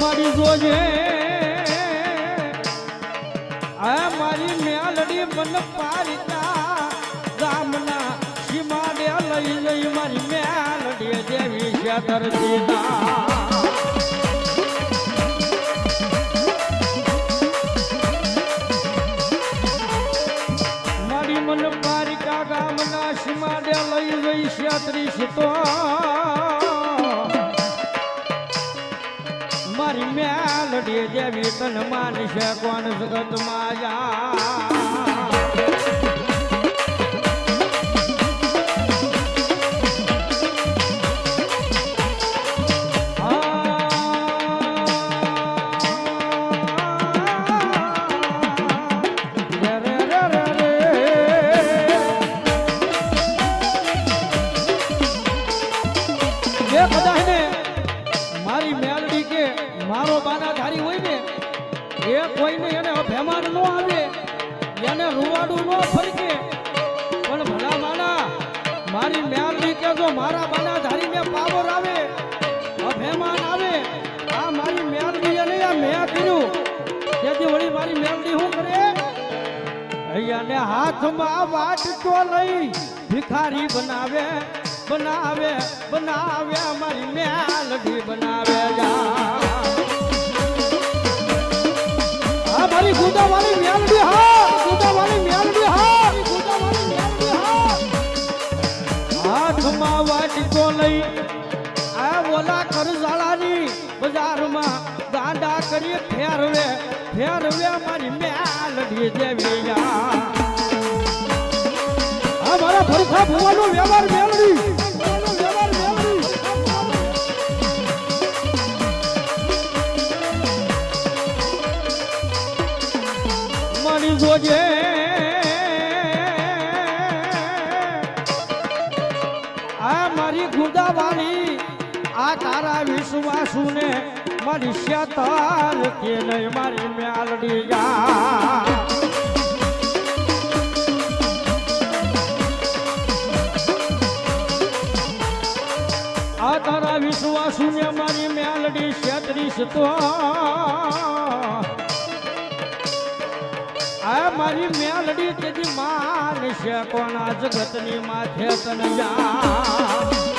મારી જોજે. આ મારી મેલડી મન પારિતા ગામના સીમાડે લઈ જઈ મારી મેલડી દેવી છે ધરતીના મારી મન પારિકા ગામના સીમાડે લઈ જઈ છે ત્રીસ તો મારી મેલડી દેવી તન માનશે કોણ જગત માયા? જે મારો બાના હોય ને, એ કોઈને એને અભિમાન ન આવે, એને રૂવાડું ન ફરકે. પણ ભલા માના, મારી મેલડી કે જો મારા બાનાધારી ને પાવર આવે, અભિમાન આવે. આ મારી મેલડી એને આ મેં કર્યું. તેથી વળી મારી મેલડી શું કરે? અહીંયાને હાથમાં વાટકો લઈ, ભિખારી બનાવે બનાવે બનાવે, મારી મેલડી બનાવે જા. બજારમાં દાંડા કરી ફેરવે ફેરવે મારી મેલડી દેવી મારા ફરખા ભુવાનો વ્યવહાર જોજે આ મારી ગુદાવાળી આ તારા વિશ્વાસુ ને મારી શેતાર કે નહીં મારી મ્યાલડી જા. તારા વિશ્વાસુ ને મારી મેલડી છત્રીસ તો. મારી મેલડી તેથી માન છે. કોના જગતની માથે તન જા.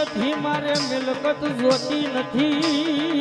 નથી મારે મિલકત જોતી નથી.